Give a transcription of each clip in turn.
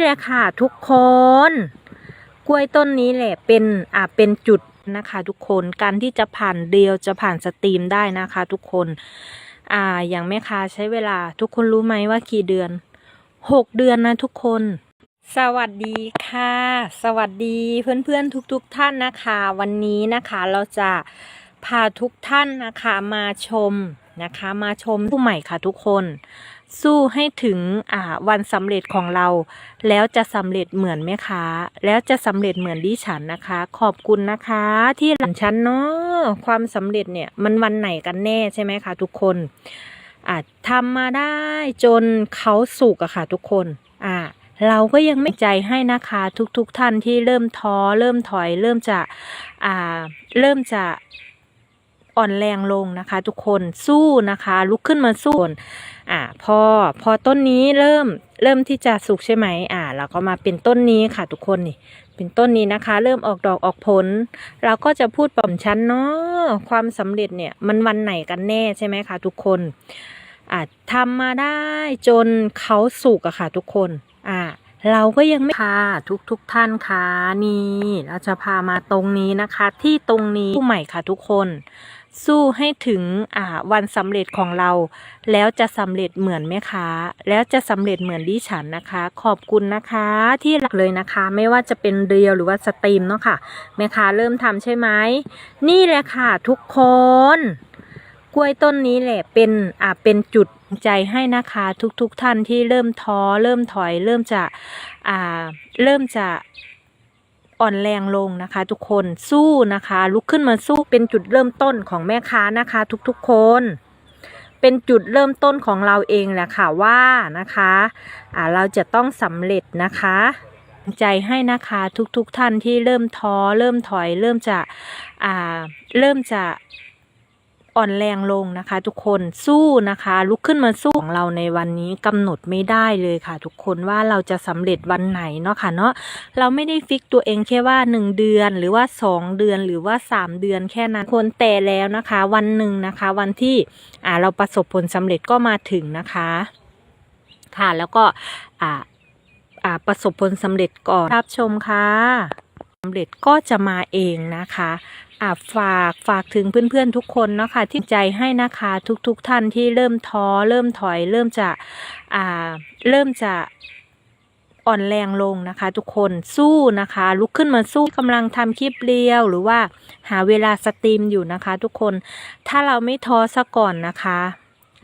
แหละค่ะทุกคน กล้วยต้นนี้แหละเป็นอ่าเป็นจุดนะคะ ทุกคนการที่จะผ่านเดียวจะผ่านสตรีมได้นะคะ ทุกคนอ่าอย่างแม่ค้าใช้เวลาทุกคนรู้ไหมว่ากี่เดือนหกเดือนนะทุกคน สวัสดีค่ะ สวัสดีเพื่อนๆทุกๆท่านนะคะ วันนี้นะคะเราจะพาทุกท่านนะคะมาชมนะคะ มาชมผู้ใหม่ค่ะทุกคน สู้ให้ถึงอ่าวันสำเร็จของเรา แล้วจะสำเร็จเหมือนแม่ค้า แล้วจะสำเร็จเหมือนดิฉันนะคะ ขอบคุณนะคะ ที่หลังฉันเนาะความสำเร็จเนี่ยมันวันไหนกันแน่ใช่ไหมคะทุกคนอ่าทำมาได้จนเขาสุกอะค่ะทุกคนอ่าเราก็ยังไม่ใจให้นะคะทุกๆทท่านที่เริ่มท้อเริ่มถอย เริ่มจะอ่าเริ่มจะอ่อนแรงลงนะคะ ทุกคนสู้นะคะ ลุกขึ้นมาสู้ อ่าพอพอต้นนี้เริ่มเริ่มที่จะสุกใช่ไหมอ่าเราก็มาเป็นต้นนี้ค่ะทุกคนนี่ เป็นต้นนี้นะคะ เริ่มออกดอกออกผล เราก็จะพูดปล่อมชั้นเนาะความสำเร็จเนี่ยมันวันไหนกันแน่ใช่ไหมคะทุกคนอ่าทำมาได้จนเขาสุกอะค่ะทุกคนอ่าเราก็ยังไม่ค่ะทุกทุกท่านค่ะนี่เราจะพามาตรงนี้นะคะ ที่ตรงนี้ผู้ใหม่ค่ะทุกคน สู้ให้ถึงอ่าวันสำเร็จของเรา แล้วจะสำเร็จเหมือนแม่ค้า แล้วจะสำเร็จเหมือนดิฉันนะคะ ขอบคุณนะคะที่หลักเลยนะคะ ไม่ว่าจะเป็นเรียวหรือว่าสตรีมเนาะค่ะแม่ค้าเริ่มทำใช่ไหมนี่แหละค่ะ ทุกคน กล้วยต้นนี้แหละเป็นอ่าเป็นจุดใจให้นะคะทุกๆทท่านที่เริ่มท้อเริ่มถอย เริ่มจะอ่าเริ่มจะ อ่อนแรงลงนะคะ ทุกคนสู้นะคะ ลุกขึ้นมาสู้เป็นจุดเริ่มต้นของแม่ค้านะคะ ทุกๆคน เป็นจุดเริ่มต้นของเราเองแหละค่ะว่านะคะอ่าเราจะต้องสำเร็จนะคะใจให้นะคะทุกๆทท่านที่เริ่มท้อ เริ่มถอย เริ่มจะอ่าเริ่มจะ อ่อนแรงลงนะคะ ทุกคนสู้นะคะ ลุกขึ้นมาสู้ของเราในวันนี้กำหนดไม่ได้เลยค่ะ ทุกคนว่าเราจะสำเร็จวันไหนเนาะค่ะเนาะเราไม่ได้ฟิกตัวเองแค่ว่า 1 เดือนหรือว่า 2 เดือนหรือว่า 3 เดือนแค่นั้นคนแต่แล้วนะคะ วันหนึ่งนะคะ วันที่อ่าเราประสบผลสำเร็จก็มาถึงนะคะ ค่ะแล้วก็อ่าอ่าประสบผลสำเร็จก่อนรับชมค่ะ สำเร็จก็จะมาเองนะคะอาฝากฝากถึงเพื่อนๆทุกคนเนาะค่ะที่ใจให้นะคะทุกๆทท่านที่เริ่มท้อเริ่มถอย เริ่มจะอ่าเริ่มจะอ่อนแรงลงนะคะ ทุกคนสู้นะคะ ลุกขึ้นมาสู้กำลังทำคลิปเรียวหรือว่าหาเวลาสตรีมอยู่นะคะ ทุกคนถ้าเราไม่ท้อซะก่อนนะคะ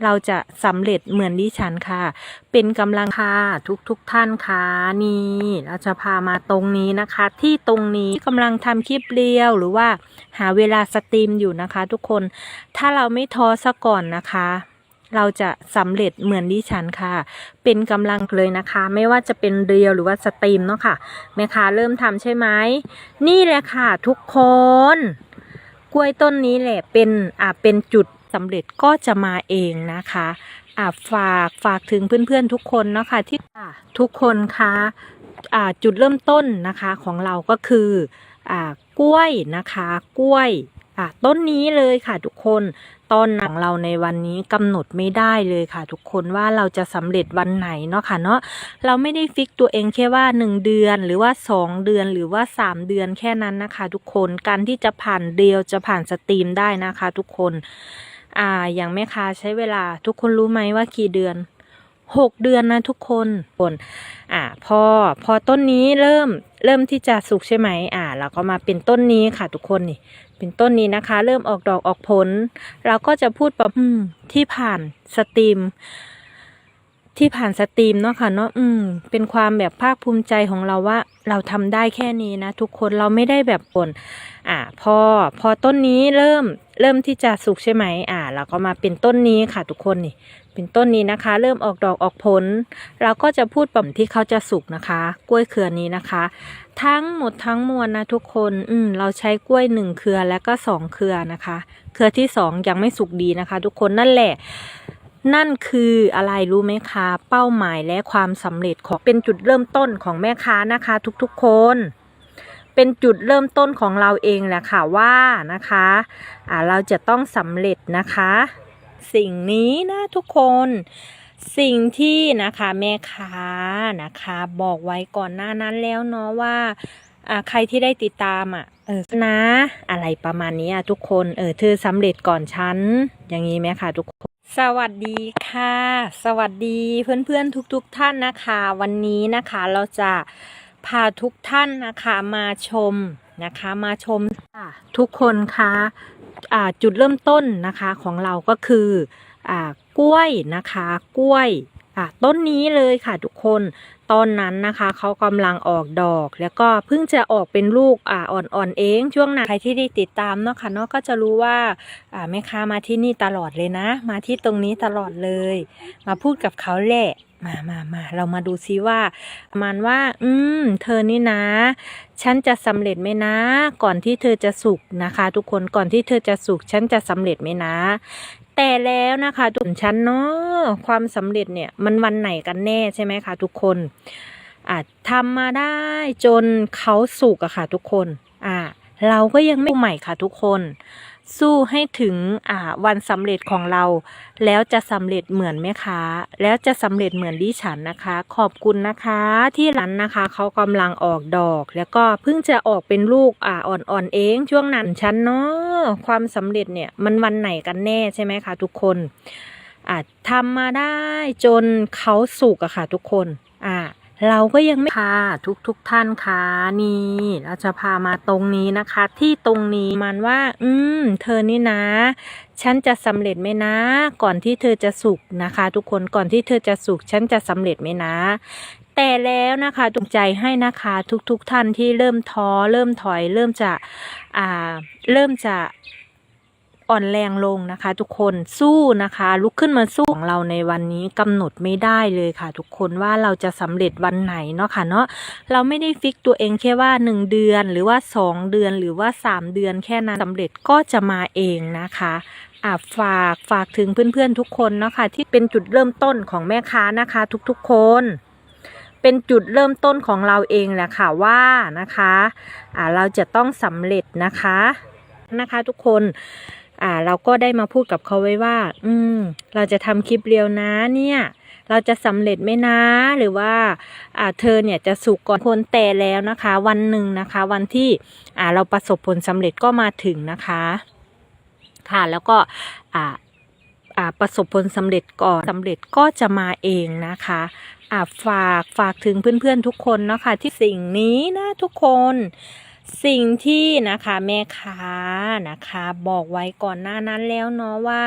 เราจะสำเร็จเหมือนดิฉันค่ะ เป็นกำลังค่ะทุกทุกๆท่านค่ะนี่ เราจะพามาตรงนี้นะคะ ที่ตรงนี้กำลังทำคลิปเรียวหรือว่าหาเวลาสตรีมอยู่นะคะ ทุกคน ถ้าเราไม่ท้อซะก่อนนะคะเราจะสำเร็จเหมือนดิฉันค่ะ เป็นกำลังเลยนะคะ ไม่ว่าจะเป็นเรียวหรือว่าสตรีมเนาะค่ะแม่ค้าเริ่มทำใช่ไหม นี่แหละค่ะทุกคน กล้วยต้นนี้แหละเป็นอ่าเป็นจุด สำเร็จก็จะมาเองนะคะอ่าฝากฝากถึงเพื่อนๆทุกคนเนาะค่ะที่อ่าทุกคนคะอ่าจุดเริ่มต้นนะคะของเราก็คืออ่ากล้วยนะคะกล้วยอ่าต้นนี้เลยค่ะทุกคนต้นของเราในวันนี้กำหนดไม่ได้เลยค่ะ ทุกคนว่าเราจะสำเร็จวันไหนเนาะค่ะเนาะเราไม่ได้ฟิกตัวเองแค่ว่า 1 เดือนหรือว่า 2 เดือนหรือว่า 3 เดือนแค่นั้นนะคะ ทุกคนการที่จะผ่านเดียวจะผ่านสตรีมได้นะคะ ทุกคน อ่าอย่างแม่ค้าใช้เวลาทุกคนรู้ไหมว่ากี่เดือน6เดือนนะทุกคนบนอ่าพอพอต้นนี้เริ่มเริ่มที่จะสุกใช่ไหมอ่าเราก็มาเป็นต้นนี้ค่ะทุกคนนี่เป็นต้นนี้นะคะ เริ่มออกดอกออกผล เราก็จะพูดแบบที่ผ่านสตรีม ที่ผ่านสตรีมเนาะค่ะเนาะอืม เป็นความแบบภาคภูมิใจของเราว่า เราทำได้แค่นี้นะทุกคนเราไม่ได้แบบปนอ่า พอพอต้นนี้เริ่มเริ่มที่จะสุกใช่ไหมอ่าเราก็มาเป็นต้นนี้ค่ะทุกคนนี่ เป็นต้นนี้นะคะ เริ่มออกดอกออกผล เราก็จะพูดแบบที่เขาจะสุกนะคะ กล้วยเครือนี้นะคะ ทั้งหมดทั้งมวลนะทุกคนอืมเราใช้กล้วยหนึ่งเครือแล้วก็สองเครือนะคะ เครือที่สองยังไม่สุกดีนะคะ ทุกคนนั่นแหละ นั่นคืออะไรรู้ไหมคะ เป้าหมายและความสำเร็จของเป็นจุดเริ่มต้นของแม่ค้านะคะ ทุกๆคน เป็นจุดเริ่มต้นของเราเองแหละค่ะว่านะคะอ่าเราจะต้องสำเร็จนะคะ สิ่งนี้นะทุกคนสิ่งที่นะคะแม่ค้านะคะ บอกไว้ก่อนหน้านั้นแล้วเนาะว่าใครที่ได้ติดตามอะเออนะ อะไรประมาณนี้อะทุกคนเออเธอสำเร็จก่อนฉัน อย่างนี้ไหมคะทุกคน สวัสดีค่ะ สวัสดีเพื่อนๆทุกๆทท่านนะคะ วันนี้นะคะเราจะพาทุกท่านนะคะมาชมนะคะมาชมค่ะทุกคนคะ่ะจุดเริ่มต้นนะคะของเราก็คืออ่ากล้วยนะคะ กล้วย ค่ะ ต้นนี้เลยค่ะทุกคนตอนนั้นนะคะเขากำลังออกดอก แล้วก็เพิ่งจะออกเป็นลูกอ่าอ่อนๆเองช่วงนั้นใครที่ได้ติดตามเนาะค่ะเนาะก็จะรู้ว่าอ่าแม่ค้ามาที่นี่ตลอดเลยนะ มาที่ตรงนี้ตลอดเลย มาพูดกับเขาแหละ มามามาเรามาดูซิว่าประมันว่า อืม เธอนี่นะ ฉันจะสำเร็จไหมนะ ก่อนที่เธอจะสุกนะคะ ทุกคนก่อนที่เธอจะสุกฉันจะสำเร็จไหมนะ แต่แล้วนะคะ ทุกคนฉันเนาะความสำเร็จเนี่ยมันวันไหนกันแน่ใช่ไหมคะทุกคนอะทำมาได้จนเขาสุกอะค่ะ ทุกคน อะ เราก็ยังไม่ใหม่ค่ะทุกคน สู้ให้ถึงอ่าวันสำเร็จของเรา แล้วจะสำเร็จเหมือนแม่ค้าแล้วจะสำเร็จเหมือนดิฉันนะคะ ขอบคุณนะคะที่ร้านนะคะเขากำลังออกดอก แล้วก็เพิ่งจะออกเป็นลูกอ่าอ่อนๆเองช่วงนั้นฉันเนาะความสำเร็จเนี่ยมันวันไหนกันแน่ใช่ไหมคะทุกคนอ่าทำมาได้จนเขาสุกอะค่ะทุกคน เราก็ยังไม่ค่ะทุกทุกๆท่านค่ะนี่เราจะพามาตรงนี้นะคะ ที่ตรงนี้มันว่า อืม เธอนี่นะ ฉันจะสำเร็จไหมนะ ก่อนที่เธอจะสุกนะคะ ทุกคนก่อนที่เธอจะสุกฉันจะสำเร็จไหมนะ แต่แล้วนะคะตุกใจให้นะคะ ทุกๆทท่านที่เริ่มท้อเริ่มถอย เริ่มจะอ่า เริ่มจะ อ่อนแรงลงนะคะ ทุกคนสู้นะคะ ลุกขึ้นมาสู้ของเราในวันนี้กำหนดไม่ได้เลยค่ะ ทุกคนว่าเราจะสำเร็จวันไหนเนาะค่ะเนาะเราไม่ได้ฟิกตัวเองแค่ว่า 1 เดือนหรือว่า 2 เดือนหรือว่า 3 เดือนแค่นั้นสำเร็จก็จะมาเองนะคะอ่าฝากฝากถึงเพื่อนๆทุกคนเนาะค่ะที่เป็นจุดเริ่มต้นของแม่ค้านะคะ ทุกๆคน เป็นจุดเริ่มต้นของเราเองแหละค่ะว่านะคะอ่าเราจะต้องสำเร็จนะคะนะคะทุกคน อ่า เราก็ได้มาพูดกับเขาไว้ว่า อืม เราจะทำคลิปเรียวนะเนี่ย เราจะสำเร็จไหมนะ หรือว่า อ่า เธอเนี่ยจะสุกก่อนคนแต่แล้วนะคะ วันหนึ่งนะคะ วันที่ อ่า เราประสบผลสำเร็จก็มาถึงนะคะ ค่ะ แล้วก็ อ่าอ่าประสบผลสำเร็จก่อนสำเร็จก็จะมาเองนะคะอ่าฝากฝากถึงเพื่อนๆทุกคนเนาะคะที่สิ่งนี้นะทุกคน สิ่งที่นะคะแม่ค้านะคะ บอกไว้ก่อนหน้านั้นแล้วเนาะว่า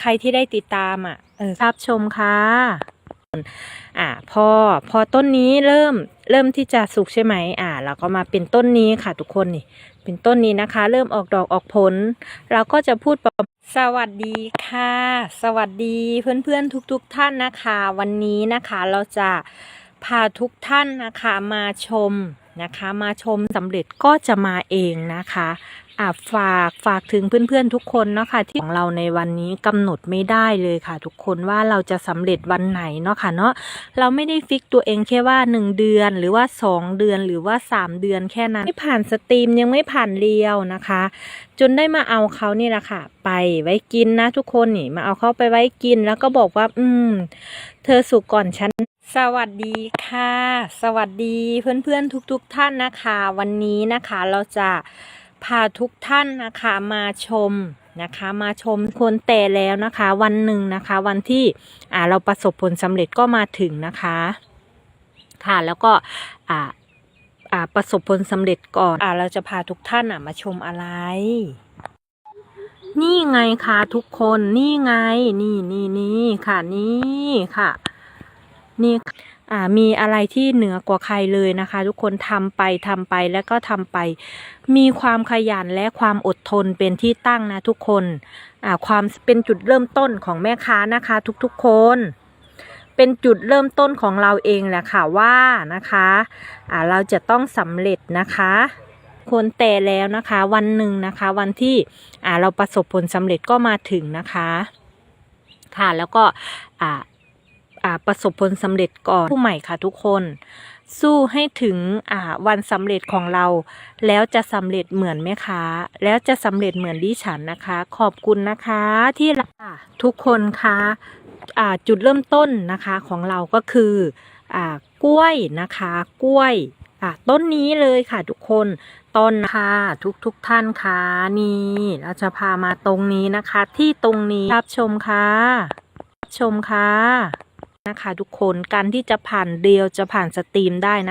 ใครที่ได้ติดตามอะเออรับชมค่ะอ่าพอพอต้นนี้เริ่มเริ่มที่จะสุกใช่ไหมอ่าเราก็มาเป็นต้นนี้ค่ะทุกคนนี่เป็นต้นนี้นะคะ เริ่มออกดอกออกผล เราก็จะพูดประสวัสดีค่ะ สวัสดีเพื่อนๆทุกๆทท่านนะคะ วันนี้นะคะเราจะพาทุกท่านนะคะมาชม นะคะ มาชมสำเร็จก็จะมาเองนะคะอ่าฝากฝากถึงเพื่อนๆทุกคนเนาะค่ะที่ของเราในวันนี้กำหนดไม่ได้เลยค่ะ ทุกคนว่าเราจะสำเร็จวันไหนเนาะค่ะเนาะเราไม่ได้ฟิกตัวเองแค่ว่า 1 เดือนหรือว่า 2 เดือนหรือว่า 3 เดือนแค่นั้นไม่ผ่านสตรีมยังไม่ผ่านเรียวนะคะ จนได้มาเอาเขานี่แหละค่ะ ไปไว้กินนะทุกคนนี่มาเอาเขาไปไว้กินแล้วก็บอกว่า อืม เธอสุกก่อนฉัน สวัสดีค่ะ สวัสดีเพื่อนๆทุกๆทท่านนะคะ วันนี้นะคะเราจะพาทุกท่านนะคะมาชมนะคะมาชมคนแต่แล้วนะคะ วันหนึ่งนะคะ วันที่อ่าเราประสบผลสำเร็จก็มาถึงนะคะค่ะแล้วก็อ่าอ่าประสบผลสำเร็จก่อนอ่าเราจะพาทุกท่านอะมาชมอะไร นี่ไงคะทุกคนนี่ไงนี่นี่นี่ค่ะนี่ค่ะ นี่มีอะไรที่เหนือกว่าใครเลยนะคะ ทุกคนทำไปทำไปแล้วก็ทำไป มีความขยันและความอดทนเป็นที่ตั้งนะทุกคนความเป็นจุดเริ่มต้นของแม่ค้านะคะ ทุกๆคน เป็นจุดเริ่มต้นของเราเองแหละค่ะว่านะคะอ่าเราจะต้องสำเร็จนะคะคนแต่แล้วนะคะวันหนึ่งนะคะ วันที่เราประสบผลสำเร็จก็มาถึงนะคะ ค่ะแล้วก็อ่า ประสบผลสำเร็จก่อนผู้ใหม่ค่ะทุกคน สู้ให้ถึงวันสำเร็จของเรา แล้วจะสำเร็จเหมือนแม่ค้า แล้วจะสำเร็จเหมือนดิฉันนะคะ ขอบคุณนะคะที่รักค่ะทุกคนคะอ่าจุดเริ่มต้นนะคะของเราก็คืออกล้วยนะคะกล้วยต้นนี้เลยค่ะทุกคนต้นค่ะทุกทุกท่านค่ะนี่เราจะพามาตรงนี้นะคะ ที่ตรงนี้รับชมค่ะชมค่ะ นะคะ ทุกคนการที่จะผ่านเดียวจะผ่านสตรีมได้นะ